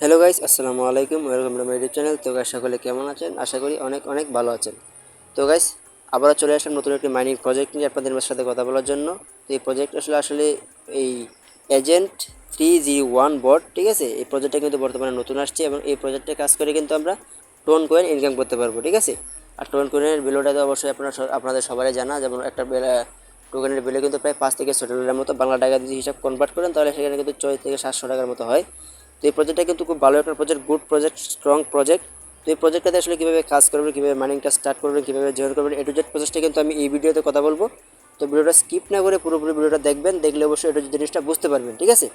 Hello guys আসসালামু আলাইকুম welcome to my YouTube channel তো গাইস সকলে কেমন আছেন? আশা করি অনেক অনেক ভালো আছেন। তো গাইস আবারও চলে আসলাম নতুন একটি মাইনিং প্রজেক্ট নিয়ে আপনাদের সাথে কথা বলার জন্য। তো এই প্রজেক্ট আসলে আসলে এই agent three G one bot ঠিক আছে? এই প্রজেক্টটা কিন্তু বর্তমানে নতুন আসছে এবং এই প্রজেক্টে কাজ করে কিন্তু আমরা টোন কয়েন ইনকাম করতে পারব, ঠিক আছে? আর টোন কয়েনের বিলোটা তো অবশ্যই আপনারা আপনাদের সবারই জানা। যেমন একটা টোকেনের বিলে কিন্তু প্রায় পাঁচ থেকে ছয় ডলারের মতো বাংলা টাকা যদি হিসাব কনভার্ট করেন, তাহলে সেখানে কিন্তু ছয় থেকে সাতশো টাকার মতো হয়। তো এই প্রজেক্টটা কিন্তু খুব ভালো একটা project good project strong project তো এই প্রজেক্টটাতে আসলে কীভাবে কাজ করবেন, কীভাবে মাইনিংটা স্টার্ট করবেন, কীভাবে জয়েন করবেন এ টু জেড প্রসেসটা কিন্তু আমি এই ভিডিওতে কথা বলব। তো ভিডিওটা স্কিপ না করে পুরোপুরি ভিডিওটা দেখবেন, দেখলে অবশ্যই এটা জিনিসটা বুঝতে পারবেন, ঠিক আছে?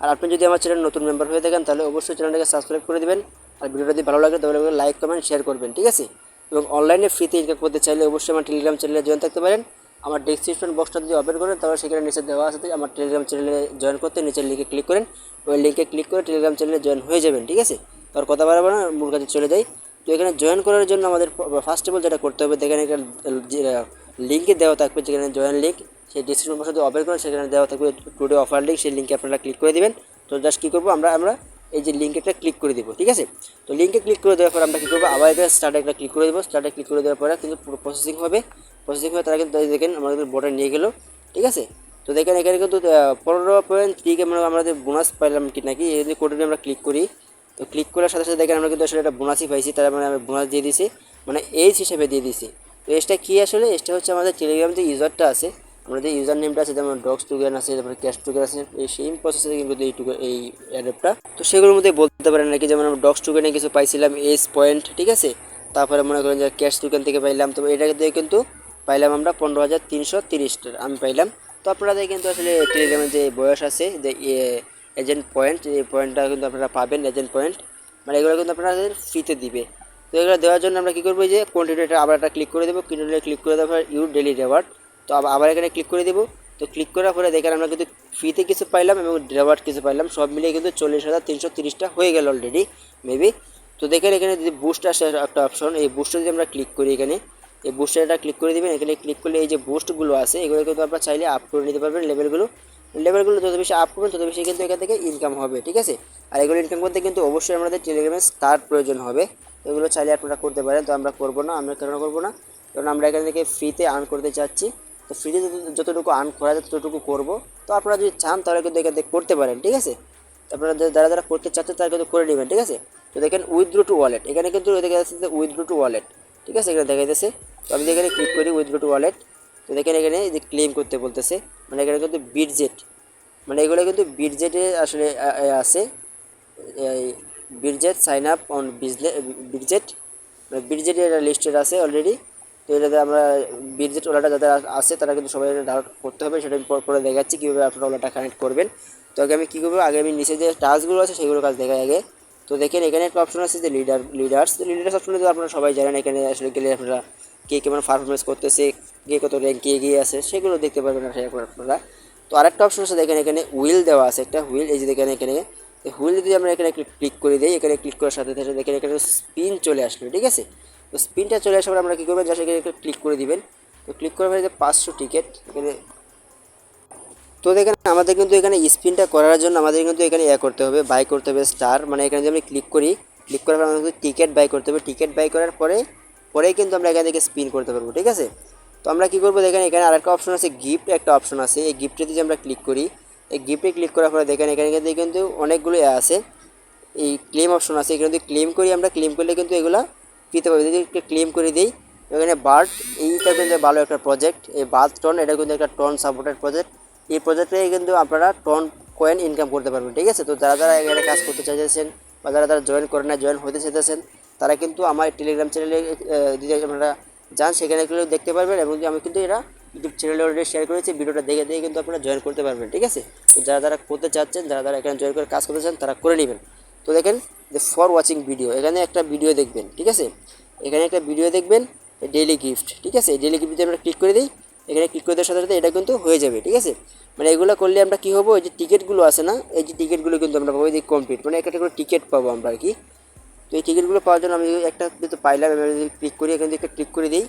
আর আপনি যদি আমার চ্যানেল নতুন মেম্বার হয়ে থাকেন, তাহলে অবশ্যই চ্যানেলটাকে সাবস্ক্রাইব করে দিবেন। আর ভিডিওটা যদি ভালো লাগে, তাহলে লাইক কমেন্ট শেয়ার করবেন, ঠিক আছে? এবং অনলাইনে ফ্রিতে ইনকাম করতে চাইলে অবশ্যই আমার টেলিগ্রাম চ্যানেলে জয়েন থাকতে পারেন। আমার ডেসক্রিপশন বক্সটা যদি ওপেন করেন, তাহলে সেখানে নিচে দেওয়া আছে, আমার টেলিগ্রাম চ্যানেলে জয়েন করতে, নিচের লিঙ্কে ক্লিক করেন। ওই লিঙ্কে ক্লিক করে টেলিগ্রাম চ্যানেলে জয়েন হয়ে যাবেন, ঠিক আছে? তার কথা বাড়াবো না, মূল কাজে চলে যাই। তো এখানে জয়েন করার জন্য আমাদের ফার্স্ট অফ অল যেটা করতে হবে এখানে লিঙ্কে দেওয়া থাকবে, যেখানে জয়েন লিঙ্ক সেই ডিসক্রিপশন বক্সটা যদি ওপেন করেন, সেখানে দেওয়া থাকবে টুডে অফার লিঙ্ক সেই লিঙ্কে আপনারা ক্লিক করে দিবেন। তো জাস্ট কী করব আমরা আমরা এই যে লিঙ্কেটা ক্লিক করে দেবো, ঠিক আছে? তো লিঙ্কে ক্লিক করে দেওয়ার পর আমরা কী করব? আবার এখানে স্টার্টে একটা ক্লিক করে দেবো। স্টার্টে ক্লিক করে দেওয়ার পরে কিন্তু প্রসেসিং হবে। প্রসেসিং হয়ে তারা কিন্তু দেখেন আমাদের বোর্ডে নিয়ে গেলো ঠিক আছে? তো দেখেন, এখানে কিন্তু পনেরো পয়েন্ট থ্রি আমরা আমাদের বোনাস পাইলাম কি নাকি, এই যে কোডে আমরা ক্লিক করি, তো ক্লিক করার সাথে সাথে দেখেন, আমরা কিন্তু আসলে একটা বোনাসই পাইছি, তার মানে আমরা বোনাস দিয়ে দিছি মানে এইচ হিসেবে দিয়ে দিছি। তো এসটা কী আসলে? এসটা হচ্ছে আমাদের টেলিগ্রাম যে ইউজারটা আছে, আমাদের যে ইউজার নেমটা আছে, যেমন ডগস টুগেন আছে, তারপরে ক্যাশ টুগেন আছে, এই সেম প্রসেসে কিন্তু এই টুগেন এই অ্যাডেপটা তো সেগুলোর মধ্যে বলতে পারেন নাকি, যেমন আমরা ডগস টুগেনে কিছু পাইছিলাম এস পয়েন্ট ঠিক আছে? তারপরে মনে করেন যে ক্যাশ টুকেন থেকে পাইলাম, তো এটা দিয়ে কিন্তু পাইলাম আমরা পনেরো হাজার তিনশো তিরিশটা। আমি পাইলাম। তো আপনাদের কিন্তু আসলে টেলিগ্রামের যে বয়স আছে, যে এজেন্ট পয়েন্ট এই পয়েন্টটা কিন্তু আপনারা পাবেন এজেন্ট পয়েন্ট মানে এগুলো কিন্তু আপনাদের ফ্রিতে দিবে। তো এগুলো দেওয়ার জন্য আমরা কী করব যে কন্টিনিউটা আবার একটা ক্লিক করে দেবো। কন্টিনিউটা ক্লিক করে দেওয়ার ইউ ডেলি রেওয়ার্ড তো আবার এখানে ক্লিক করে দেবো। তো ক্লিক করার পরে দেখেন আমরা কিন্তু ফ্রিতে কিছু পাইলাম এবং রেওয়ার্ড কিছু পাইলাম। সব মিলিয়ে কিন্তু চল্লিশ হাজার তিনশো তিরিশটা হয়ে গেল অলরেডি মেবি তো দেখেন এখানে যদি বুস্ট আসে একটা অপশন এই বুস্টে যদি আমরা ক্লিক করি এখানে এই বুস্টারটা ক্লিক করে দিবেন। এখানে ক্লিক করলে এই যে বুস্টগুলো আছে, এগুলো কিন্তু আপনারা চাইলে আপ করে নিতে পারবেন লেভেলগুলো লেভেলগুলো যত বেশি আপ করবেন, তত বেশি কিন্তু এখান থেকে ইনকাম হবে, ঠিক আছে? আর এগুলো ইনকাম করতে কিন্তু অবশ্যই আমাদের টেলিগ্রামে স্টার্ট প্রয়োজন হবে। এগুলো চাইলে আপনারা করতে পারেন, তো আমরা করব না, আমরা কেন করব না? কারণ আমরা এখান থেকে ফ্রিতে আর্ন করতে চাচ্ছি। তো ফ্রিতে যতটুকু আর্ন করা যায়, ততটুকু করব। তো আপনারা যদি চান, তাহলে কিন্তু এখান থেকে করতে পারেন, ঠিক আছে? আপনারা যারা যারা করতে চাচ্ছেন, তারা কিন্তু করে নেবেন, ঠিক আছে? তো দেখেন উইথড্রো টু ওয়ালেট এখানে কিন্তু দেখা যাচ্ছে উইথড্রো টু ওয়ালেট ঠিক আছে? এখানে দেখা যাচ্ছে তো আমি এখানে ক্লিক করি উইথড্রো টু ওয়ালেট তো দেখেন এখানে যে ক্লেম করতে বলতেছে মানে এখানে কিন্তু বিটজেট মানে এগুলো কিন্তু বিটজেটে আসলে আছে। Bitget sign up on business Bitget মানে বিটজেটের লিস্টেড আছে অলরেডি তো এটাতে আমরা বিটজেট ওলাটা যাদের আছে, তারা কিন্তু সবাই ডাউনলোড করতে হবে, সেটা আমি পর দেখাচ্ছি কীভাবে আপনারা ওলাটা কানেক্ট করবেন। তো আগে আমি কী করব, আগে আমি নিচে যে টাস্কগুলো আছে সেগুলো কাজ দেখাই আগে। তো দেখেন এখানে একটা অপশন আছে যে লিডার লিডার্স লিডার্স অপশনে তো আপনারা সবাই জানেন, এখানে আসলে গেলে আপনারা কে কেমন পারফরমেন্স করতেছে, কে কত র্যাঙ্কে এগিয়ে আছে, সেগুলো দেখতে পারবেন আপনারা। তো আরেকটা অপশন আছে দেখেন, এখানে হুইল দেওয়া আছে একটা হুইল এই যে দেখেন এখানে। হুইল যদি আমরা এখানে ক্লিক করে দিই, এখানে ক্লিক করার সাথে সাথে দেখেন এখানে স্পিন চলে আসলো, ঠিক আছে? তো স্পিনটা চলে আসার পর আমরা কী করবেন জাস্ট এখানে ক্লিক করে দিবেন। তো ক্লিক করার পরে পাঁচশো টিকিট এখানে তো দেখেন আমাদের কিন্তু এখানে স্পিনটা করার জন্য আমাদের কিন্তু এখানে ইয়ে করতে হবে বাই করতে হবে স্টার মানে এখানে যদি আমি ক্লিক করি ক্লিক করার পর আমাদের টিকিট বাই করতে হবে। টিকিট বাই করার পরে পরেই কিন্তু আমরা এখান থেকে স্পিন করতে পারব, ঠিক আছে? তো আমরা কী করব দেখেন, এখানে আরেকটা অপশন আছে গিফট একটা অপশন আছে। এই গিফটে যদি আমরা ক্লিক করি, এই গিফটে ক্লিক করার পরে দেখেন, এখানে কিন্তু কিন্তু অনেকগুলো আছে। এই ক্লেম অপশন আছে, এখানে যদি ক্লেম করি আমরা ক্লেম করলে কিন্তু এগুলো পেতে পারব। যদি ক্লেম করে দিই, এখানে বার্ড এইটা কিন্তু ভালো একটা প্রজেক্ট এই বার্ড টন এটা কিন্তু একটা টন সাপোর্টেড প্রজেক্ট এই প্রজেক্টে কিন্তু আপনারা টন কয়েন ইনকাম করতে পারবেন, ঠিক আছে? তো যারা যারা এখানে কাজ করতে চাইছেন বা যারা যারা জয়েন করেন না জয়েন হতে চাইতেছেন তারা কিন্তু আমার টেলিগ্রাম চ্যানেলে যদি আপনারা যান, সেখানে এগুলো দেখতে পারবেন এবং আমি কিন্তু এরা ইউটিউব চ্যানেলে অলরেডি শেয়ার করেছি, ভিডিওটা দেখে দেখে কিন্তু আপনারা জয়েন করতে পারবেন, ঠিক আছে? তো যারা যারা করতে চাচ্ছেন, যারা যারা এখানে জয়েন করে কাজ করতে চান তারা করে নেবেন। তো দেখেন, যে ফর ওয়াচিং ভিডিও এখানে একটা ভিডিও দেখবেন, ঠিক আছে? এখানে একটা ভিডিও দেখবেন ডেলি গিফট ঠিক আছে? ডেলি গিফট আমরা ক্লিক করে দিই, এখানে ক্লিক করে দেওয়ার সাথে সাথে এটা কিন্তু হয়ে যাবে, ঠিক আছে? মানে এগুলো করলে আমরা কী হব এই যে টিকিটগুলো আছে না, এই যে টিকিটগুলো কিন্তু আমরা পাবো কমপ্লিট মানে একটা করে টিকিট পাবো আমরা আর কি। তো এই টিকিটগুলো পাওয়ার জন্য আমি একটা যেহেতু পাইলাম আমি যদি ক্লিক করি, এখানে একটা ক্লিক করে দিই।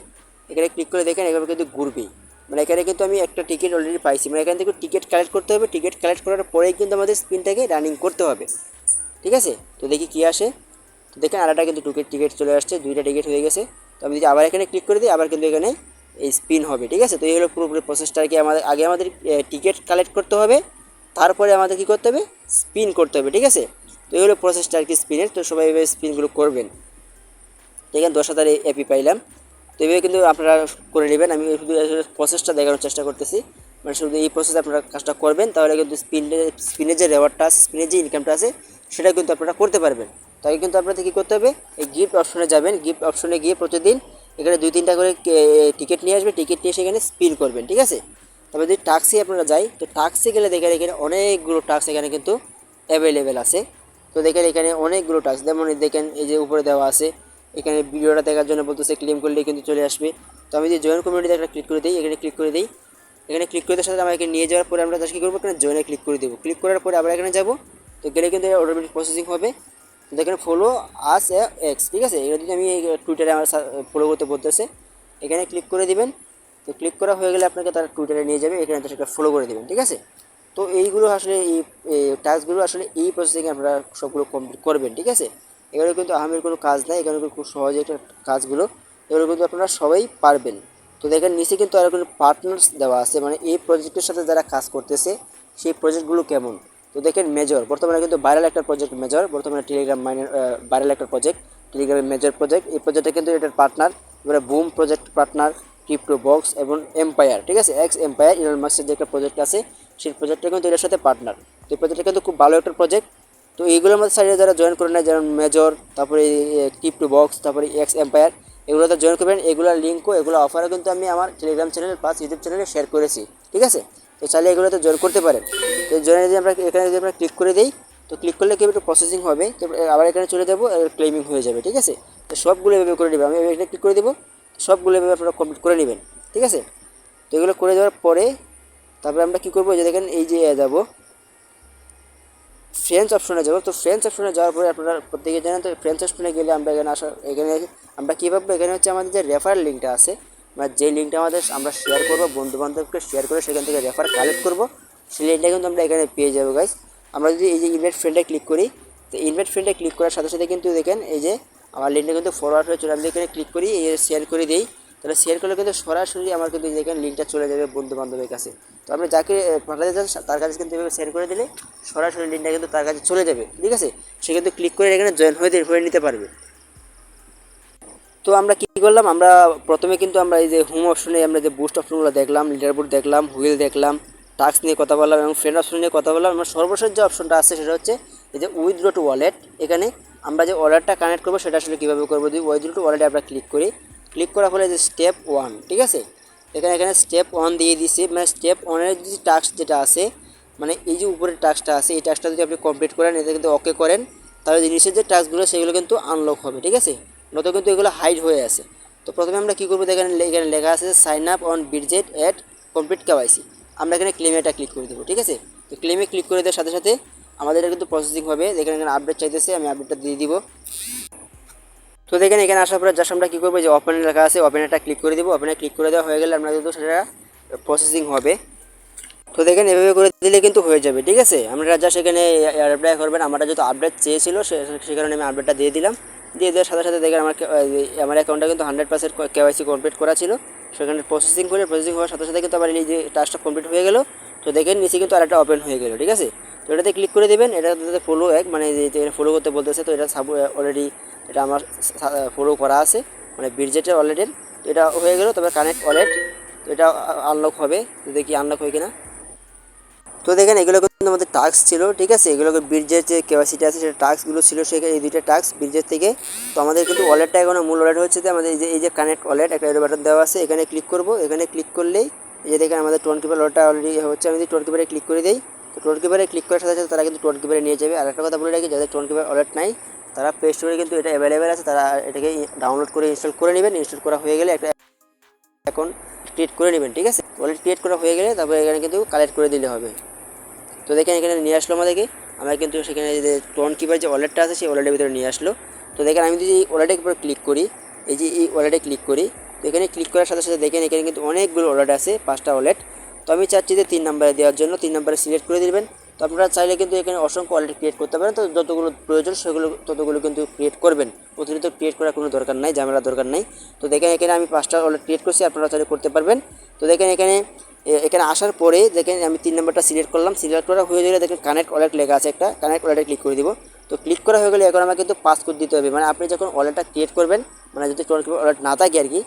এখানে ক্লিক করে দেখেন এভাবে কিন্তু ঘুরবেই। মানে এখানে কিন্তু আমি একটা টিকিট অলরেডি পাইছি। মানে এখান থেকে টিকিট কালেক্ট করতে হবে। টিকিট কালেক্ট করার পরেই কিন্তু আমাদের স্পিনটাকে রানিং করতে হবে। ঠিক আছে? তো দেখি কী আসে। তো দেখেন আরেকটা কিন্তু টিকিট টিকিট চলে আসছে। দুইটা টিকিট হয়ে গেছে। তো আমি যদি আবার এখানে ক্লিক করে দিই, আবার কিন্তু এখানে এই স্পিন হবে। ঠিক আছে? তো এই হলো পুরোপুরি প্রসেসটা আর কি আমাদের, আগে আমাদের টিকিট কালেক্ট করতে হবে। তারপরে আমাদের কী করতে হবে? স্পিন করতে হবে। ঠিক আছে? তো এই হলো প্রসেসটা আর কি স্পিনের তো সবাই এভাবে স্পিনগুলো করবেন। দেখেন দশ হাজার এপি পাইলাম। তো এভাবে কিন্তু আপনারা করে নেবেন। আমি শুধু প্রসেসটা দেখানোর চেষ্টা করতেছি। মানে শুধু এই প্রসেসে আপনারা কাজটা করবেন, তাহলে কিন্তু স্পিনে স্পিনের যে রেওয়ার্ডটা আছে স্পিনের যে ইনকামটা আছে, সেটা কিন্তু আপনারা করতে পারবেন। তাই কিন্তু আপনাদের কী করতে হবে? এই গিফট অপশনে যাবেন। গিফট অপশনে গিয়ে প্রতিদিন এখানে দুই তিনটা করে টিকিট নিয়ে আসবে টিকিট নিয়ে সেখানে স্পিন করবেন, ঠিক আছে? তবে যদি টাক্সি আপনারা যাই, তো টাক্সি গেলে দেখেন এখানে অনেকগুলো টাক্স এখানে কিন্তু অ্যাভেলেবেল আছে। তো দেখেন এখানে অনেকগুলো টাক্স যেমন দেখেন এই যে উপরে দেওয়া আছে, এখানে ভিডিওটা দেখার জন্য বলতেছে ক্লেম করলে কিন্তু চলে আসবে। তো আমি যে জয়েন কমিউনিটিতে একটা ক্লিক করে দিই, এখানে ক্লিক করে দিই। এখানে ক্লিক করে সাথে আমাকে নিয়ে যাওয়ার পরে আমরা জাস্ট কী করব? এখানে জয়েনে ক্লিক করে দেবো। ক্লিক করার পরে আবার এখানে যাব। তো গেলে কিন্তু অটোমেটিক প্রসেসিং হবে। তো এখানে ফলো আস এক্স ঠিক আছে? এটা যদি আমি টুইটারে আমার ফলো করতে বলতেছে, এখানে ক্লিক করে দিবেন। তো ক্লিক করা হয়ে গেলে আপনাকে তারা টুইটারে নিয়ে যাবে। এখানে সেটা ফলো করে দেবেন, ঠিক আছে? তো এইগুলো আসলে এই টাস্কগুলো আসলে এই প্রসেসিংয়ে আপনারা সবগুলো কমপ্লিট করবেন, ঠিক আছে? এগুলো কিন্তু আহামের কোনো কাজ নাই, এখানে খুব সহজে একটা কাজগুলো। এগুলো কিন্তু আপনারা সবাই পারবেন। তো দেখেন, নিচে কিন্তু আরও কোনো পার্টনার্স দেওয়া আছে মানে এই প্রজেক্টের সাথে যারা কাজ করতেছে, সেই প্রজেক্টগুলো কেমন? তো দেখেন মেজর বর্তমানে কিন্তু ভাইরাল একটা প্রজেক্ট মেজর বর্তমানে টেলিগ্রাম মাইনের ভাইরাল একটা প্রজেক্ট টেলিগ্রামের মেজর প্রজেক্ট এই প্রজেক্টে কিন্তু এটার পার্টনার এবারে boom project partner crypto box এবং এম্পায়ার, ঠিক আছে? এক্স এম্পায়ার ইলন মাস্কের যে একটা প্রজেক্ট আছে, সেই প্রজেক্টটা কিন্তু এটার সাথে পার্টনার তো এই প্রজেক্টটা কিন্তু খুব ভালো একটা প্রজেক্ট তো এইগুলোর মধ্যে সাইডে যারা জয়েন করে নেয়, যেমন মেজর তারপরে ক্রিপ্টো বক্স, তারপরে এক্স এম্পায়ার এগুলোতে জয়েন করবেন, এগুলোর লিঙ্কও এগুলো অফারও কিন্তু আমি আমার টেলিগ্রাম চ্যানেল প্লাস ইউটিউব চ্যানেলে শেয়ার করেছি, ঠিক আছে? তো চাইলে এগুলোতে জয়েন করতে পারেন। তো জয়েন যদি আমরা, এখানে যদি আমরা ক্লিক করে দিই, তো ক্লিক করলে কি একটু প্রসেসিং হবে, তো আবার এখানে চলে যাব ক্লেমিং হয়ে যাবে, ঠিক আছে? তো সবগুলো এভাবে করে নেবে। আমি এখানে ক্লিক করে দেবো সবগুলো এভাবে আপনারা কমপ্লিট করে নেবেন, ঠিক আছে? তো এগুলো করে দেওয়ার পরে তারপরে আমরা কী করব যে দেখেন, এই যে যাব। ফ্রেন্স অপশনে যাব। তো ফ্রেন্স অপশনে যাওয়ার পরে আপনারা প্রত্যেকে জানেন তো ফ্রেন্স অপশনে গেলে আমরা এখানে আসা, এখানে আমরা কী ভাববো, এখানে হচ্ছে আমাদের যে রেফার লিঙ্কটা আছে মানে যে লিঙ্কটা আমাদের আমরা শেয়ার করব বন্ধু বান্ধবকে শেয়ার করে সেখান থেকে রেফার কালেক্ট করব, সেই লিঙ্কটা কিন্তু আমরা এখানে পেয়ে যাব গাইস আমরা যদি এই যে ইনভাইট ফ্রেন্ডে ক্লিক করি, তো ইনভাইট ফ্রেন্ডে ক্লিক করার সাথে সাথে কিন্তু দেখেন, এই যে আমার লিঙ্কটা কিন্তু ফরওয়ার্ড হয়ে চলে, আমি এখানে ক্লিক করি শেয়ার করে দিই। তাহলে শেয়ার করলে কিন্তু সরাসরি আমার কিন্তু এখানে লিঙ্কটা চলে যাবে বন্ধু বান্ধবের কাছে। তো আপনি যাকে পাঠাতে চান, তার কাছে কিন্তু এভাবে শেয়ার করে দিলে সরাসরি লিঙ্কটা কিন্তু তার কাছে চলে যাবে। ঠিক আছে? সে কিন্তু ক্লিক করে এখানে জয়েন হয়ে হয়ে নিতে পারবে। তো আমরা কী করলাম? আমরা প্রথমে কিন্তু আমরা এই যে হোম অপশনে আমরা যে বুস্ট অপশনগুলো দেখলাম লিডার বোর্ড দেখলাম হুইল দেখলাম টাস্ক নিয়ে কথা বললাম এবং ফ্রেন্ড অপশন নিয়ে কথা বললাম। আমরা সর্বশেষ যে অপশনটা আছে, সেটা হচ্ছে এই যে উইথড্র টু ওয়ালেট এখানে আমরা যে ওয়ালেটটা কানেক্ট করব, সেটা আসলে কীভাবে করব যদি উইথড্র টু ওয়ালেটে আমরা ক্লিক করি। ক্লিক করার ফলে যে স্টেপ ওয়ান ঠিক আছে? এখানে এখানে স্টেপ ওয়ান দিয়ে দিছি। মানে স্টেপ ওয়ানের যে টাস্ক যেটা আছে মানে এই যে উপরের টাস্কটা আছে, এই টাস্কটা যদি আপনি কমপ্লিট করেন এটা কিন্তু ওকে করেন, তাহলে যে নিচের যে টাস্কগুলো সেগুলো কিন্তু আনলক হবে, ঠিক আছে? নত কিন্তু এগুলো হাইড হয়ে আছে। তো প্রথমে আমরা কী করব? দেখেন এখানে লেখা আছে sign up on Bitget at complete KYC আমরা এখানে ক্লেমে এটা ক্লিক করে দেবো, ঠিক আছে? তো ক্লেমে ক্লিক করে দেওয়ার সাথে সাথে আমাদের এটা কিন্তু প্রসেসিং হবে। দেখেন এখানে আপডেট চাইতেছে, আমি আপডেটটা দিয়ে দিব। তো দেখেন এখানে আসার পরে জাস্ট আমরা কী করব যে ওপেনে লেখা আছে ওপেনেটা ক্লিক করে দেবো। ওপেনে ক্লিক করে দেওয়া হয়ে গেলে আমরা কিন্তু সেটা প্রসেসিং হবে। তো দেখেন এভাবে করে দিলে কিন্তু হয়ে যাবে, ঠিক আছে? আমরা জাস্ট এখানে অ্যাপ্লাই করবেন। আমরা যেহেতু আপডেট চেয়েছিল, সে কারণে আমি আপডেটটা দিয়ে দিলাম। দিয়ে দেওয়ার সাথে সাথে দেখেন আমার আমার অ্যাকাউন্টটা কিন্তু হান্ড্রেড পার্সেন্ট কেওয়াইসি কমপ্লিট করা ছিল। সেখানে প্রসেসিং করে প্রসেসিং হওয়ার সাথে সাথে কিন্তু আমার এই যে টাস্কটা কমপ্লিট হয়ে গেলো। তো দেখেন নিচে কিন্তু আরেকটা ওপেন হয়ে গেলো, ঠিক আছে? এটাতে ক্লিক করে দেবেন এটাতে ফলো এক মানে ফলো করতে বলতেছে, তো এটা সাব অলরেডি এটা আমার ফলো করা আছে মানে বিরজেটের ওয়ালেটের এটা হয়ে গেল, তবে কানেক্ট ওয়ালেট তো এটা আনলক হবে দেখি আনলক হয় কিনা। তো দেখেন, এগুলো কিন্তু আমাদের টাস্ক ছিল, ঠিক আছে? এগুলোকে বীর্যের যে কেওয়াসিটি আছে, সেটা টাস্কগুলো ছিল, সেখানে এই দুইটা টাস্ক বীর্যের থেকে। তো আমাদের কিন্তু ওয়ালেটটা এখন মূল ওয়ালেট হচ্ছে যে আমাদের এই যে এই যে কানেক্ট ওয়ালেট একটা এরো বাটন দেওয়া আছে, এখানে ক্লিক করব। এখানে ক্লিক করলেই, এই যে দেখেন আমাদের টোন কিপার ওয়ালেটটা অলরেডি হচ্ছে, আমি যদি টোন কিপারে ক্লিক করে দিই তো টোন কিপারে ক্লিক করার সাথে সাথে তারা কিন্তু টোন কিপারে নিয়ে যাবে। আর একটা কথা বলে রাখি, যাদের টোন কিপার ওয়ালেট নাই, তারা প্লে স্টোরে কিন্তু এটা অ্যাভেলেবেল আছে। তারা এটাকে ডাউনলোড করে ইনস্টল করে নেবেন। ইনস্টল করা হয়ে গেলে একটা অ্যাকাউন্ট ক্রিয়েট করে নেবেন, ঠিক আছে? ওয়ালেট ক্রিয়েট করা হয়ে গেলে তারপরে এখানে কিন্তু কালেক্ট করে দিলে হবে। তো দেখেন এখানে নিয়ে আসলো আমাদেরকে। আমরা কিন্তু সেখানে যে টোন কিপার যে ওয়ালেটটা আছে, সেই ওয়ালেটের ভিতরে নিয়ে আসলো। তো দেখেন আমি যদি এই ওয়ালেটের উপর ক্লিক করি, এই যে এই ওয়ালেটে ক্লিক করি, তো এখানে ক্লিক করার সাথে সাথে দেখেন এখানে কিন্তু অনেকগুলো ওয়ালেট আছে, পাঁচটা ওয়ালেট তো আমি চাচ্ছি যে তিন নাম্বারে দেওয়ার জন্য, তিন নাম্বারে সিলেক্ট করে দেবেন। তো আপনারা চাইলে কিন্তু এখানে অসংখ্য ওয়ালেট ক্রিয়েট করতে পারেন। তো যতগুলো প্রয়োজন সেগুলো, ততগুলো কিন্তু ক্রিয়েট করবেন। অতিরিক্ত ক্রিয়েট করার কোনো দরকার নাই, ঝামেলা দরকার নাই। তো দেখেন এখানে আমি পাঁচটা ওয়ালেট ক্রিয়েট করছি, আপনারা চাইলে করতে পারবেন। তো দেখেন এখানে এখানে আসার পরে দেখেন আমি তিন নম্বরটা সিলেক্ট করলাম। সিলেক্ট করা হয়ে গেলে দেখেন কানেক্ট ওয়ালেট লেখা আছে একটা। কানেক্ট ওয়ালেটে ক্লিক করে দিব। তো ক্লিক করা হয়ে গেলে এখন আমাকে কিন্তু পাসকোড দিতে হবে। মানে আপনি যখন ওয়ালেটটা ক্রিয়েট করবেন মানে যদি ওয়ালেট না থাকে আর কি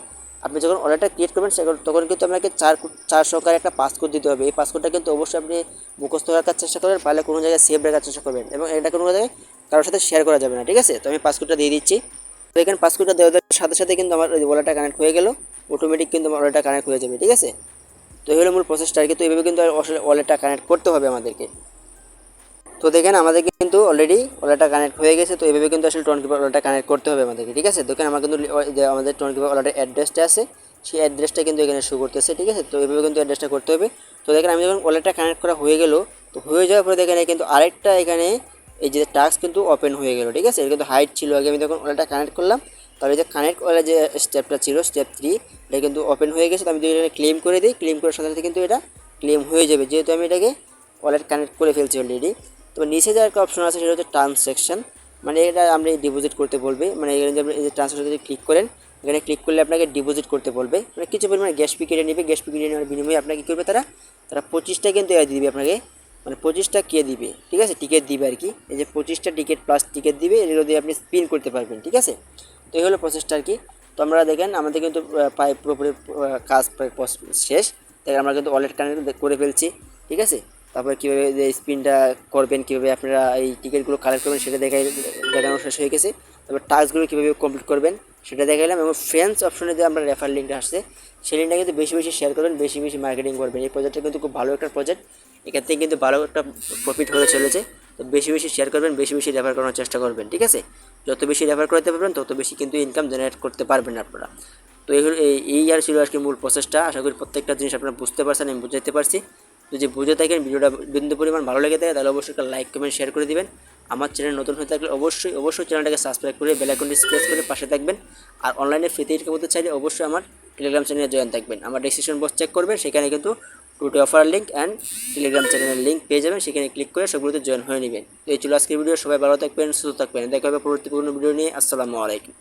আপনি যখন অর্ডারটা ক্রিয়েট করবেন তখন কিন্তু আপনাকে চার চার সংখ্যার একটা পাসকোড দিতে হবে। এই পাসকোডটা কিন্তু অবশ্যই আপনি মুখস্থ রাখার চেষ্টা করবেন, পারলে কোনো জায়গায় সেভ রাখার চেষ্টা করবেন এবং এটা কোনো জায়গায় কারোর সাথে শেয়ার করা যাবে না, ঠিক আছে? তো আমি পাসকোডটা দিয়ে দিচ্ছি। তো এখানে পাসকোডটা দেওয়ার সাথে সাথে কিন্তু আমার ওয়ালেটটা কানেক্ট হয়ে গেল। অটোমেটিক কিন্তু আমার ওয়ালেটটা কানেক্ট হয়ে যাবে, ঠিক আছে? তো এই হলো মূল প্রসেসটা আর কি, তো এইভাবে কিন্তু ওয়ালেটটা কানেক্ট করতে হবে আমাদেরকে। তো দেখেন আমাদের কিন্তু অলরেডি ওয়ালেটটা কানেক্ট হয়ে গেছে, তো এইভাবে কিন্তু আসলে টোন কিপার ওয়ালেটটা কানেক্ট করতে হবে আমাদেরকে, ঠিক আছে? দেখেন আমার কিন্তু আমাদের টোন কিপার ওয়ালেটের অ্যাড্রেসটা আছে, সেই অ্যাড্রেসটা কিন্তু এখানে শো করতেছে, ঠিক আছে? তো এইভাবে কিন্তু অ্যাড্রেসটা করতে হবে। তো দেখেন আমি যখন ওয়ালেটটা কানেক্ট করা হয়ে গেল, তো হয়ে যাওয়ার পরে দেখেন কিন্তু আরেকটা এখানে এই যে টাস্ক কিন্তু ওপেন হয়ে গেল, ঠিক আছে? এটা কিন্তু হাইট ছিল, আগে আমি যখন ওয়ালেটটা কানেক্ট করলাম, তাহলে যে কানেক্ট করার যে স্টেপটা ছিল স্টেপ থ্রি এটা কিন্তু ওপেন হয়ে গেছে। তো আমি যদি এখানে ক্লেম করে দিই ক্লেম করার সাথে সাথে কিন্তু এটা ক্লেম হয়ে যাবে, যেহেতু আমি এটাকে ওয়ালেট কানেক্ট করে ফেলছি অলরেডি তো নিচে যে একটা অপশন আছে সেটা হচ্ছে ট্রান্সেকশন মানে এটা আপনি ডিপোজিট করতে বলবে মানে এখানে যে আপনি এই যদি ক্লিক করেন, এখানে ক্লিক করলে আপনাকে ডিপোজিট করতে বলবে। মানে কিছু পরিমাণে গ্যাস পি কেটে নেবে গ্যাস পি কেটে নেওয়ার বিনিময়ে আপনাকে কী করবে তারা তারা পঁচিশটা কিন্তু এ দিবে আপনাকে মানে পঁচিশটা কে দিবে, ঠিক আছে? টিকিট দিবে আর কি। এই যে পঁচিশটা টিকিট প্লাস টিকিট দিবে, এগুলো দিয়ে আপনি স্পিন করতে পারবেন, ঠিক আছে? তো এই হলো প্রসেসটা আর কি। তো আমরা দেখেন, আমাদের কিন্তু প্রায় পুরোপুরি কাজ প্রায় শেষ। তাই আমরা কিন্তু ওয়ালেট কানেক্ট করে ফেলছি, ঠিক আছে? তারপরে কীভাবে যে স্পিনটা করবেন, কীভাবে আপনারা এই টিকিটগুলো কালেক্ট করবেন সেটা দেখাই, দেখানো শেষ হয়ে গেছে। তারপর টাস্কগুলো কীভাবে কমপ্লিট করবেন সেটা দেখাইলাম এবং ফ্রেন্ডস অপশনে যে আমরা রেফার লিঙ্কটা আসছে, সেই লিঙ্কটা কিন্তু বেশি বেশি শেয়ার করবেন, বেশি বেশি মার্কেটিং করবেন। এই প্রজেক্টটা কিন্তু খুব ভালো একটা প্রজেক্ট এখান থেকে কিন্তু ভালো একটা প্রফিট হতে চলেছে। তো বেশি বেশি শেয়ার করবেন, বেশি বেশি রেফার করার চেষ্টা করবেন, ঠিক আছে? যত বেশি রেফার করতে পারবেন, তত বেশি কিন্তু ইনকাম জেনারেট করতে পারবেন আপনারা। তো এই- এই আর ছিল আজকে মূল প্রসেসটা আশা করি প্রত্যেকটা জিনিস আপনারা বুঝতে পারছেন, আমি বুঝাইতে পারছি। যদি বুঝে থাকেন ভিডিওটা বিন্দু পরিমাণ ভালো লেগে থাকে, তাহলে অবশ্যই একটা লাইক কমেন্ট শেয়ার করে দিবেন। আমার চ্যানেল নতুন হয়ে থাকলে অবশ্যই অবশ্যই চ্যানেলটাকে সাবস্ক্রাইব করে বেল আইকনটি প্রেস করে পাশে থাকবেন। আর অনলাইনে ফ্রিতে ইনকাম করতে চাইলে অবশ্যই আমার টেলিগ্রাম চ্যানেলে জয়েন থাকবেন। আমার ডিসক্রিপশন বক্স চেক করবেন, সেখানে কিন্তু টুটে অফার লিঙ্ক অ্যান্ড টেলিগ্রাম চ্যানেলের লিঙ্ক পেয়ে যাবেন। সেখানে ক্লিক করে সবগুলোতে জয়েন হয়ে নেবেন। তো এই ছিল আজকের ভিডিও সবাই ভালো থাকবেন, সুস্থ থাকবেন। দেখা হবে পরবর্তী ভিডিও নিয়ে। আসসালামু আলাইকুম।